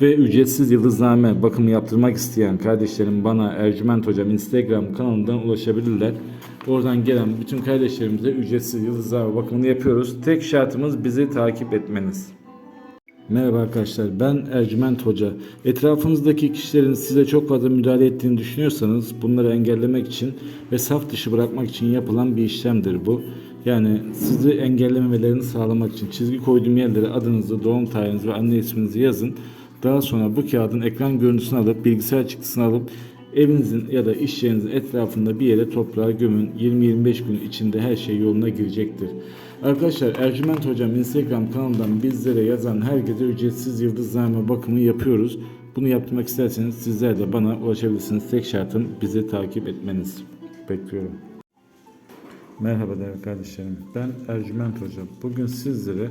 Ve ücretsiz yıldızname bakımı yaptırmak isteyen kardeşlerim bana Ercüment Hocam Instagram kanalından ulaşabilirler. Oradan gelen bütün kardeşlerimize ücretsiz yıldızname bakımını yapıyoruz. Tek şartımız bizi takip etmeniz. Merhaba arkadaşlar ben Ercüment Hoca. Etrafınızdaki kişilerin size çok fazla müdahale ettiğini düşünüyorsanız bunları engellemek için ve saf dışı bırakmak için yapılan bir işlemdir bu. Yani sizi engellememelerini sağlamak için çizgi koyduğum yerlere adınızı, doğum tarihinizi ve anne isminizi yazın. Daha sonra bu kağıdın ekran görüntüsünü alıp bilgisayar çıktısını alıp evinizin ya da iş yerinizin etrafında bir yere toprağa gömün. 20-25 gün içinde her şey yoluna girecektir. Arkadaşlar Ercüment Hocam Instagram kanalından bizlere yazan herkese ücretsiz yıldızname bakımı yapıyoruz. Bunu yaptırmak isterseniz sizler de bana ulaşabilirsiniz. Tek şartım bizi takip etmeniz. Bekliyorum. Merhaba değerli kardeşlerim. Ben Ercüment Hoca. Bugün sizlere